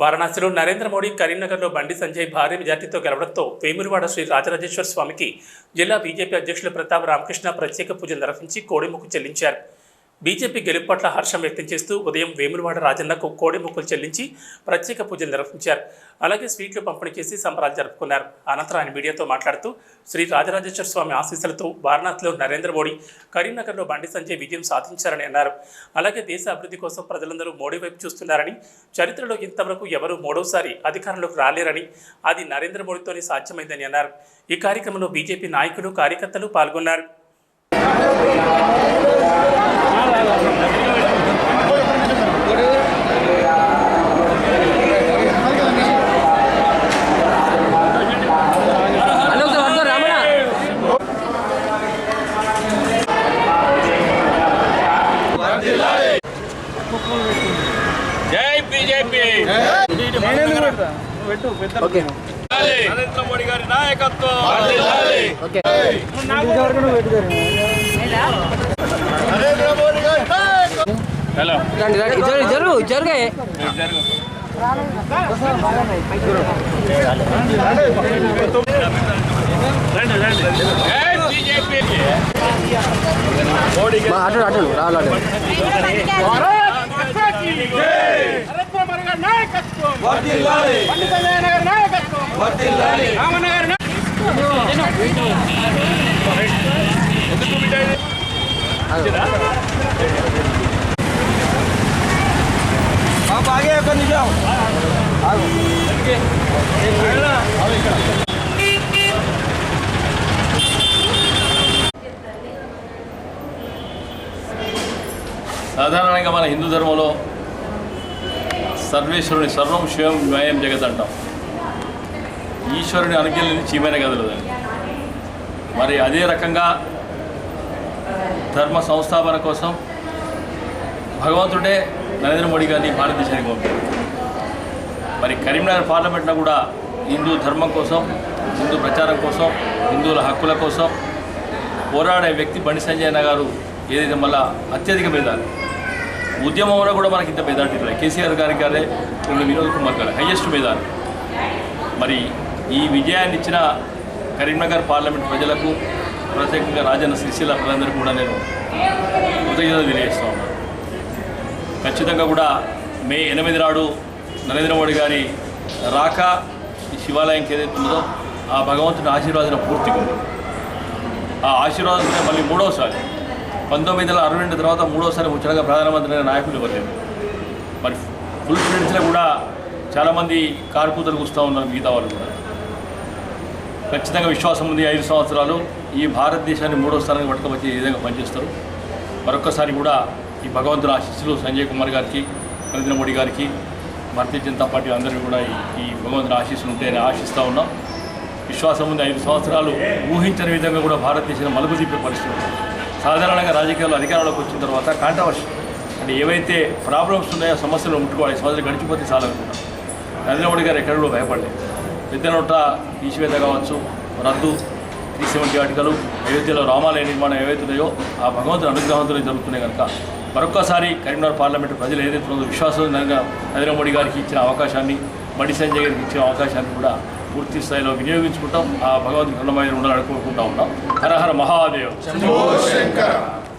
వారణాసిలో నరేంద్ర మోడీ కరీంనగర్లో బండి సంజయ్ భారీ మెజార్టీతో గెలవడంతో వేములవాడ శ్రీ రాజరాజేశ్వర స్వామికి జిల్లా బీజేపీ అధ్యక్షులు ప్రతాప్ రామకృష్ణ ప్రత్యేక పూజలు నిర్వహించి కోడిముక్కు చెల్లించారు. బీజేపీ గెలుపు పట్ల హర్షం వ్యక్తం చేస్తూ ఉదయం వేములవాడ రాజన్నకు కోడిముక్కులు చెల్లించి ప్రత్యేక పూజలు నిర్వహించారు. అలాగే స్వీట్లు పంపిణీ చేసి సంబరాలు జరుపుకున్నారు. అనంతరం ఆయన మీడియాతో మాట్లాడుతూ శ్రీ రాజరాజేశ్వర స్వామి ఆశీస్సులతో వారణాసిలో నరేంద్ర మోడీ కరీంనగర్లో బండి సంజయ్ విజయం సాధించారని అన్నారు. అలాగే దేశ అభివృద్ధి కోసం ప్రజలందరూ మోడీ వైపు చూస్తున్నారని చరిత్రలో ఇంతవరకు ఎవరూ మూడవసారి అధికారంలోకి రాలేరని అది నరేంద్ర మోడీతోనే సాధ్యమైందని అన్నారు. ఈ కార్యక్రమంలో బీజేపీ నాయకులు కార్యకర్తలు పాల్గొన్నారు. జై బీజేపీ. నరేంద్ర మోడీ గారి నాయకత్వం ఓకే. హలో. రండి రండి జరుగు జరుగు జరుగే. జై బీజేపీ. మోడీ మా అటు అటు రావాలి అటు సాధారణంగా మన హిందూ ధర్మంలో సర్వేశ్వరుని సర్వం శివం న్యాయం జగత్ అంటాం ఈశ్వరుని అనుగ్రహించి చీమైన కదలదండి మరి అదే రకంగా ధర్మ సంస్థాపన కోసం భగవంతుడే నరేంద్ర మోడీ గారిని భారతదేశానికి పంపారు మరి కరీంనగర్ పార్లమెంట్లో కూడా హిందూ ధర్మం కోసం హిందూ ప్రచారం కోసం హిందువుల హక్కుల కోసం పోరాడే వ్యక్తి బండి సంజయ్ గారు ఏదైతే మళ్ళా అత్యధిక భేదాలు ఉద్యమంలో కూడా మనకి ఇంత మెజార్టీ ఉన్నాయి కేసీఆర్ గారికి అదే రెండు వినోద్ కుమార్ గారు హయ్యెస్ట్ మెజార్టీ మరి ఈ విజయాన్ని ఇచ్చిన కరీంనగర్ పార్లమెంట్ ప్రజలకు ప్రత్యేకంగా రాజన్న సిరిసిల్ల ప్రజలందరికీ కూడా నేను కృతజ్ఞతలు తెలియజేస్తా ఉన్నాను ఖచ్చితంగా కూడా మే ఎనిమిది నాడు నరేంద్ర మోడీ గారి రాక ఈ శివాలయంకి ఏదైతే ఉందో ఆ భగవంతుని ఆశీర్వాదం పూర్తిగా ఉంది. ఆ ఆశీర్వాదం మళ్ళీ మూడవసారి పంతొమ్మిది వందల అరవై రెండు తర్వాత మూడోసారి ముచ్చటగా ప్రధానమంత్రి నాయకులు ఇవ్వలేదు మరి ఫుల్ ఫ్రెండ్స్లో కూడా చాలామంది కార్కూతలు కూస్తూ ఉన్నారు మిగతా వాళ్ళు కూడా. ఖచ్చితంగా విశ్వాసం ఉంది ఐదు సంవత్సరాలు. ఈ భారతదేశాన్ని మూడో స్థానానికి పట్టుకొచ్చి ఈ విధంగా పనిచేస్తారు. మరొక్కసారి కూడా ఈ భగవంతుని ఆశీస్సులు సంజయ్ కుమార్ గారికి నరేంద్ర మోడీ గారికి భారతీయ జనతా పార్టీ అందరికీ కూడా ఈ భగవంతుని ఆశీస్సులు ఉంటాయని ఆశిస్తూ ఉన్నాం. విశ్వాసం ఉంది ఐదు సంవత్సరాలు. ఊహించని విధంగా కూడా భారతదేశాన్ని మలుపు తిప్పే పరిస్థితి సాధారణంగా రాజకీయాల్లో అధికారంలోకి వచ్చిన తర్వాత కాంట్రవర్షి అంటే ఏవైతే ప్రాబ్లమ్స్ ఉన్నాయో సమస్యలు ముట్టుకోవాలి సమస్యలు గడిచిపోతే చాలా అనుకున్నాం నరేంద్ర మోడీ గారు ఎక్కడ కూడా భయపడలేదు. పెద్ద నోట తీసివేత కావచ్చు రద్దు త్రీ సెవెంటీ ఆర్టికలు అయోధ్యలో రామాలయ నిర్మాణం ఏవైతున్నాయో ఆ భగవంతుని అనుగ్రహంతో జరుగుతున్నాయి కనుక. మరొక్కసారి కరీంనగర్ పార్లమెంటు ప్రజలు ఏదైతే ఉందో విశ్వాసం నరేంద్ర మోడీ గారికి ఇచ్చిన అవకాశాన్ని బండి సంజయ్ గారికి ఇచ్చిన అవకాశాన్ని కూడా పూర్తి స్థాయిలో వినియోగించుకుంటాం. ఆ భగవంతుని రుణమైన ఉండాలని కోరుకుంటా ఉన్నాం హరహర మహాదేవ్.